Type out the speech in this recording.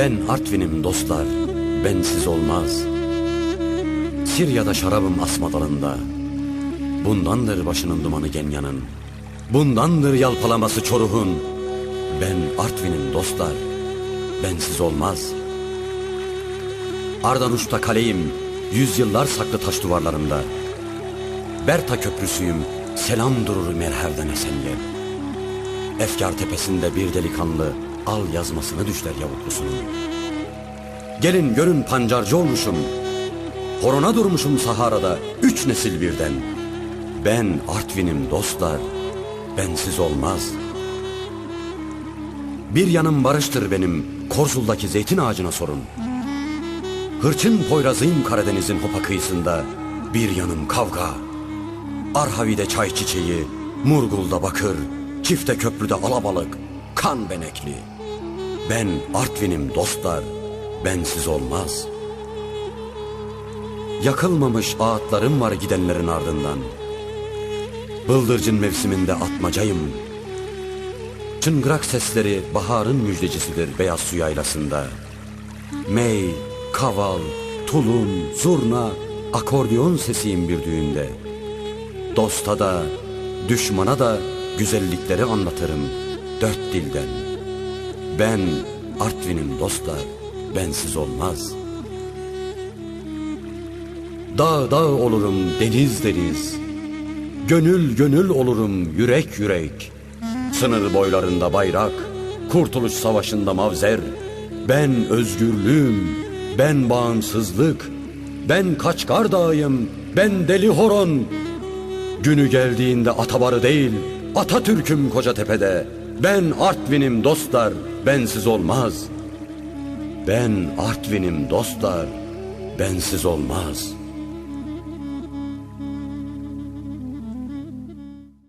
Ben Artvin'im dostlar, bensiz olmaz. Sirya'da şarabım asma dalında. Bundandır başının dumanı Genya'nın. Bundandır yalpalaması Çoruh'un. Ben Artvin'im dostlar, bensiz olmaz. Ardanuş'ta kaleyim, yüzyıllar saklı taş duvarlarında. Berta köprüsüyüm, selam durur merherden esen yer. Efkar tepesinde bir delikanlı, al yazmasını düşler yavuklusunun. Gelin görün pancarcı olmuşum, Horona durmuşum Sahara'da üç nesil birden. Ben Artvin'im dostlar, bensiz olmaz. Bir yanım barıştır benim, Korzul'daki zeytin ağacına sorun. Hırçın Poyraz'ıyım Karadeniz'in hopa kıyısında, bir yanım kavga. Arhavi'de çay çiçeği, Murgul'da bakır, Çifte köprüde alabalık, kan benekli. Ben Artvin'im dostlar, bensiz olmaz.'' Yakılmamış ağıtlarım var gidenlerin ardından. Bıldırcın mevsiminde atmacayım. Çıngırak sesleri baharın müjdecisidir beyaz su yaylasında. Mey, kaval, tulum, zurna, akordeon sesiyim bir düğünde. Dosta da, düşmana da güzellikleri anlatırım dört dilden. Ben Artvin'im dostlar, bensiz olmaz.'' Dağ dağ olurum deniz deniz Gönül gönül olurum yürek yürek Sınır boylarında bayrak Kurtuluş savaşında mavzer Ben özgürlüğüm Ben bağımsızlık Ben kaçkar dağıyım Ben deli horon Günü geldiğinde atabarı değil Atatürk'üm Kocatepe'de Ben Artvin'im dostlar Bensiz olmaz Ben Artvin'im dostlar Bensiz olmaz.''